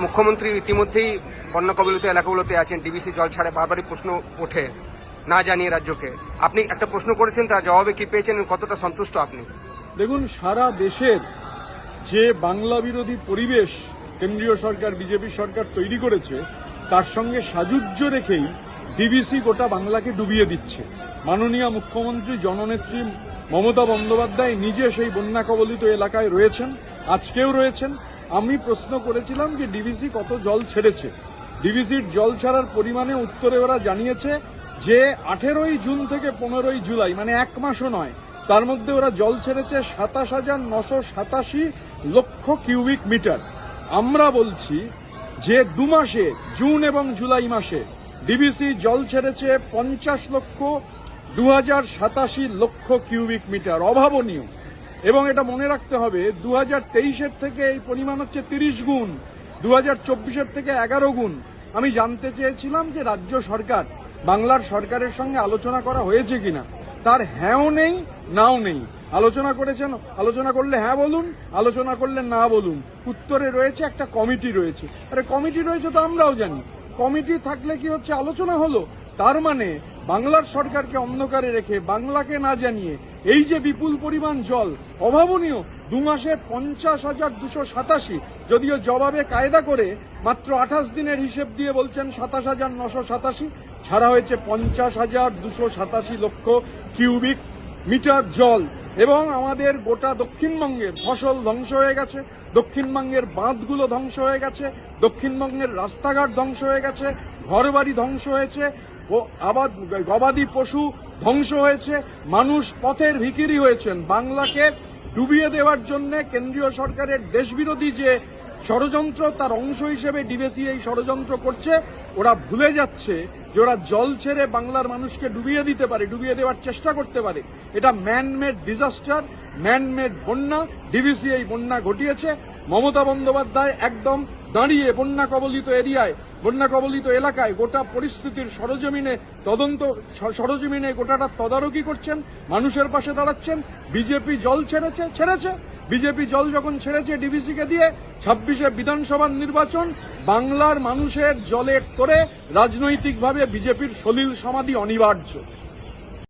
মুখ্যমন্ত্রী ইতিমধ্যেই বন্যা কবলিত এলাকাগুলোতে আছেন। ডিবিসি জল ছাড়ে বারবারই প্রশ্ন ওঠে না জানিয়ে রাজ্যকে। আপনি একটা প্রশ্ন করেছেন, তার জবাবে কি পেয়েছেন? কতটা সন্তুষ্ট আপনি? দেখুন, সারা দেশের যে বাংলা বিরোধী পরিবেশ কেন্দ্রীয় সরকার বিজেপি সরকার তৈরি করেছে, তার সঙ্গে সাযুজ্য রেখেই ডিবিসি গোটা বাংলাকে ডুবিয়ে দিচ্ছে। মাননীয় মুখ্যমন্ত্রী, জননেত্রী মমতা বন্দ্যোপাধ্যায় নিজে সেই বন্যা কবলিত এলাকায় রয়েছেন, আজকেও রয়েছেন। আমি প্রশ্ন করেছিলাম যে ডিভিসি কত জল ছেড়েছে। ডিভিসির জল ছাড়ার পরিমাণে উত্তরে ওরা জানিয়েছে যে আঠেরোই জুন থেকে পনেরোই জুলাই মানে এক মাসও নয়, তার মধ্যে ওরা জল ছেড়েছে সাতাশ হাজার নশো সাতাশি লক্ষ কিউবিক মিটার। আমরা বলছি যে দু মাসে, জুন এবং জুলাই মাসে ডিবিসি জল ছেড়েছে পঞ্চাশ লক্ষ দু হাজার সাতাশি লক্ষ কিউবিক মিটার। অভাবনীয়। এবং এটা মনে রাখতে হবে দু হাজার থেকে এই পরিমাণ হচ্ছে তিরিশ গুণ দু হাজার থেকে এগারো গুণ। আমি জানতে চেয়েছিলাম যে রাজ্য সরকার, বাংলার সরকারের সঙ্গে আলোচনা করা হয়েছে কিনা। তার হ্যাঁও নেই, নাও নেই। আলোচনা করেছেন, আলোচনা করলে হ্যাঁ বলুন, আলোচনা করলে না বলুন। উত্তরে রয়েছে, একটা কমিটি রয়েছে। আরে কমিটি রয়েছে তো আমরাও জানি। কমিটি থাকলে কি হচ্ছে, আলোচনা হলো। তার মানে বাংলার সরকারকে অন্ধকারে রেখে বাংলাকে না জানিয়ে এই যে বিপুল পরিমাণ জল, অভাবনীয় দু মাসে পঞ্চাশ হাজার দুশো সাতাশি যদিও জবাবে কায়দা করে মাত্র আঠাশ দিনের হিসেব দিয়ে বলছেন সাতাশ হাজার নশো সাতাশি, ছাড়া হয়েছে পঞ্চাশ হাজার দুশো সাতাশি লক্ষ কিউবিক মিটার জল। এবং আমাদের গোটা দক্ষিণবঙ্গের ফসল ধ্বংস হয়ে গেছে, দক্ষিণবঙ্গের বাঁধগুলো ধ্বংস হয়ে গেছে, দক্ষিণবঙ্গের রাস্তাঘাট ধ্বংস হয়ে গেছে, ঘরবাড়ি ধ্বংস হয়েছে আবাদ, গবাদি পশু ধ্বংস হয়েছে, মানুষ পথের ভিকিরি হয়েছেন। বাংলাকে ডুবিয়ে দেওয়ার জন্য কেন্দ্রীয় সরকারের দেশবিরোধী যে ষড়যন্ত্র, তার অংশ হিসেবে ডিবেসি এই ষড়যন্ত্র করছে। ওরা ভুলে যাচ্ছে যে ওরা জল ছেড়ে বাংলার মানুষকে ডুবিয়ে দিতে পারে, ডুবিয়ে দেওয়ার চেষ্টা করতে পারে। এটা ম্যানমেড ডিজাস্টার, ম্যানমেড বন্যা, ডিবিসি এই বন্যা ঘটিয়েছে। মমতা বন্দ্যোপাধ্যায় একদম দাঁড়িয়ে বন্যা কবলিত এরিয়ায় বন্যা কবলিত এলাকায় গোটা পরিস্থিতির সরজমিনে তদন্ত সরজমিনে গোটাটা তদারকি করছেন, মানুষের পাশে দাঁড়াচ্ছেন, বিজেপি জল ছেড়েছে ছেড়েছে। বিজেপি জল যখন ছেড়েছে ডিবিসিকে দিয়ে, ছাব্বিশে বিধানসভার নির্বাচন, বাংলার মানুষের জলের করে রাজনৈতিকভাবে বিজেপির সলিল সমাধি অনিবার্য।